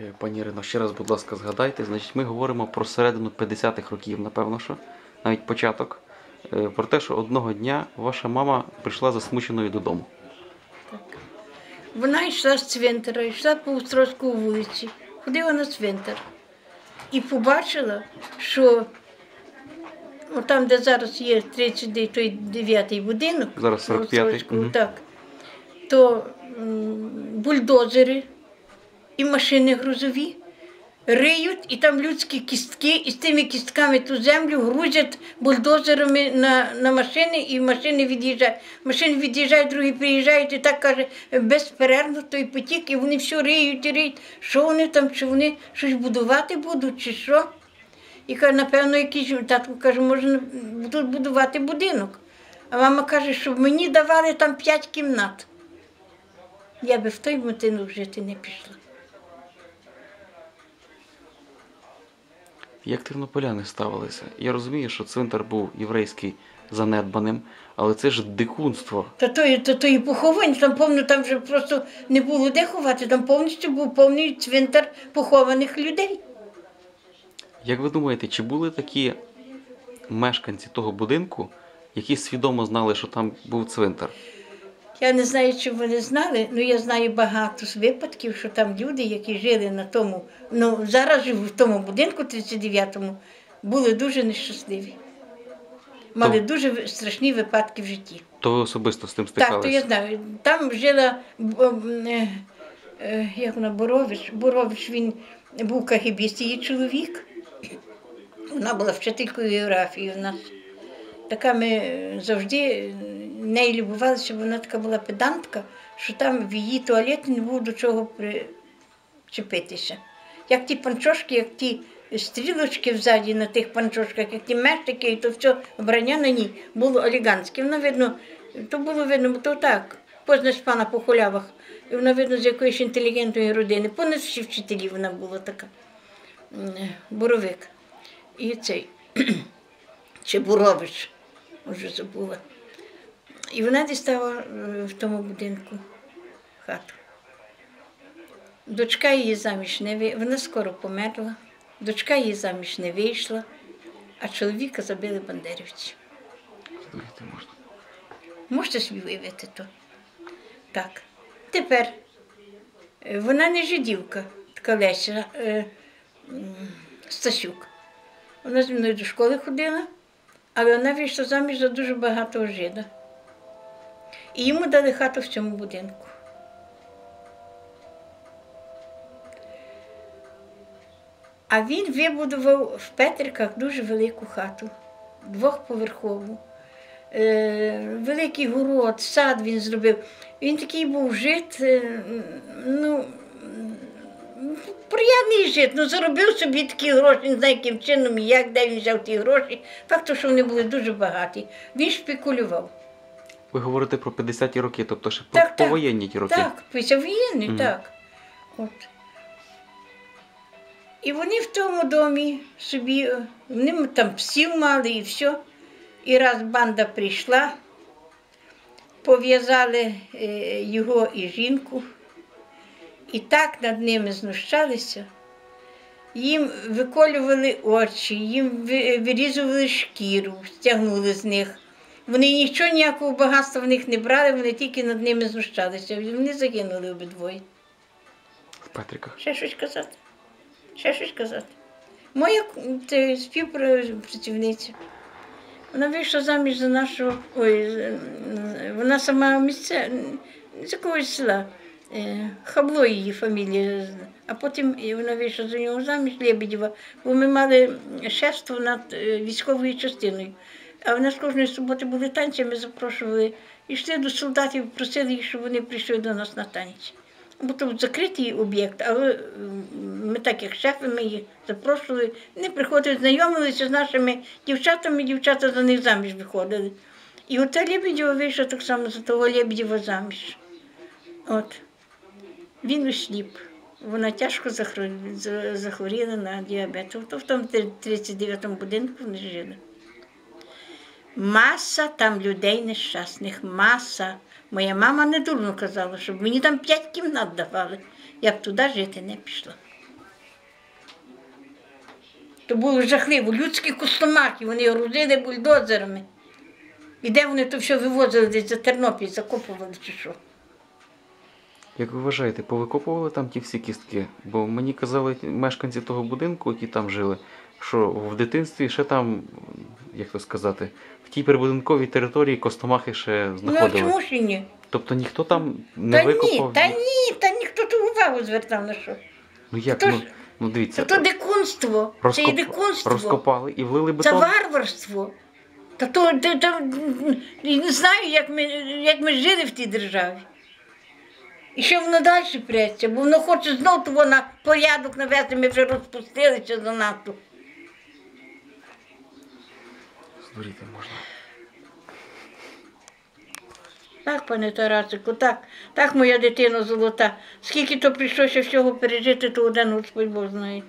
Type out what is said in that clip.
Е, Пані ще раз, будь ласка, згадайте. Значить, ми говоримо про середину 50-х років, напевно, що навіть початок. Е, Про те, що одного дня ваша мама прийшла засмученою додому. Вона йшла з цвинтара, йшла по Острозьку вулиці, ходила на цвинтар і побачила, що там, де зараз є 39-й будинок, Зараз 45-й, Острозьку, мгм. так, то бульдозери і машини грузові риють, і там людські кістки, і з тими кістками ту землю грузять бульдозерами на, на машини, і машини від'їжджають. Машини від'їжджають, другі приїжджають, і так каже, безперервно той потік, і вони все риють і риють. Що вони там, чи вони щось будувати будуть, чи що? І каже, напевно, якийсь татко каже, може тут будувати будинок. А мама каже, щоб мені давали там п'ять кімнат. Я би в той будинок жити не пішла. Як тернополяни ставилися? Я розумію, що цвинтар був єврейський занедбаним, але це ж дикунство. Та то, то, то і поховань, там повно, там вже просто не було де ховати, там повністю був повний цвинтар похованих людей. Як ви думаєте, чи були такі мешканці того будинку, які свідомо знали, що там був цвинтар? Я не знаю, чи вони знали, але я знаю багато випадків, що там люди, які жили на тому, ну зараз живуть в тому будинку 39-му, були дуже нещасливі. Мали То- дуже страшні випадки в житті. То ви особисто з тим Так, то я знаю. Там жила е, е, як вона, Борович. Борович він був кагібіст, її чоловік. Вона була вчителькою географії у нас. Така ми е, завжди нею любувалися, бо вона така була педантка, що там в її туалеті не було до чого причепитися. Як ті панчошки, як ті стрілочки взаді на тих панчошках, як ті мештики, і то все вбрання на ній було елегантське. Воно видно, то було видно, бо то так, познач пана по хулявах. І вона видно з якоїсь інтелігентної родини. Понад всі вчителі вона була така. М, Боровик. І цей чи Бурович, вже забула. І вона дістала е, в тому будинку хату. Дочка її заміж не ви... вона скоро померла, дочка її заміж не вийшла, а чоловіка забили бандерівці. Можна. Можете собі уявити то? Так. Тепер е, вона не жидівка, така Леся е, Стасюк. Вона зі мною до школи ходила, але вона вийшла заміж за дуже багатого жида. І йому дали хату в цьому будинку. А він вибудував в Петриках дуже велику хату, двохповерхову. Е, великий город, сад він зробив. Він такий був жит, е, ну, приємний жит, ну заробив собі такі гроші, не знаю, яким чином і як, де він взяв ті гроші. Факт, що вони були дуже багаті. Він шпекулював. Ви говорите про 50-ті роки, тобто ще Так, повоєнні ті роки. Так, післявоєнний, Мгм. так. От. І вони в тому домі собі, е, вони там псів мали і все. І раз банда прийшла, пов'язали е, його і жінку, і так над ними знущалися. Їм виколювали очі, їм вирізували шкіру, стягнули з них. Вони нічого ніякого багатства в них не брали, вони тільки над ними знущалися. Вони загинули обидвоє. В Ще щось казати? Ще щось казати. Моя це, співпрацівниця. Вона вийшла заміж за нашого. Ой, вона сама місце з якогось села. Е, Хабло її фамілія. А потім вона вийшла за нього заміж Лебедєва, бо ми мали шефство над е, військовою частиною. А в нас кожної суботи були танці, ми запрошували. І йшли до солдатів, просили їх, щоб вони прийшли до нас на танці. Бо тут закритий об'єкт, але ми так як шефи, ми їх запрошували. Вони приходили, знайомилися з нашими дівчатами, дівчата за них заміж виходили. І ота Лебедєва вийшла так само за того Лебедєва заміж. От. Він осліп. Вона тяжко захворіла, на діабет. То в тому 39-му будинку вони жили. Маса там людей нещасних, маса. Моя мама не дурно казала, щоб мені там п'ять кімнат давали. Я б туди жити не пішла. То було жахливо. Людські кустомахи, вони грузили бульдозерами. І де вони то все вивозили десь за Тернопіль, закопували чи що. Як ви вважаєте, повикопували там ті всі кістки? Бо мені казали мешканці того будинку, які там жили, що в дитинстві ще там, як то сказати, в тій прибудинковій території костомахи ще Ну а чому ж і ні? Тобто ніхто там не Та викопав. ні, та ні, та ніхто ту увагу звертав на що. Ну як? Хто Ну, ну дивіться, Та то дикунство, це і розкоп- дикунство. розкопали і влили Це варварство. Та то, то, то і не знаю, як ми, як ми жили в тій державі. І що воно далі преться, бо воно хоче знов того на порядок навести, ми вже розпустилися занадто. Здуріти можна. Так, пане Тарасику, так, так, моя дитина золота. Скільки то прийшлося всього пережити, то один Господь Бог знає.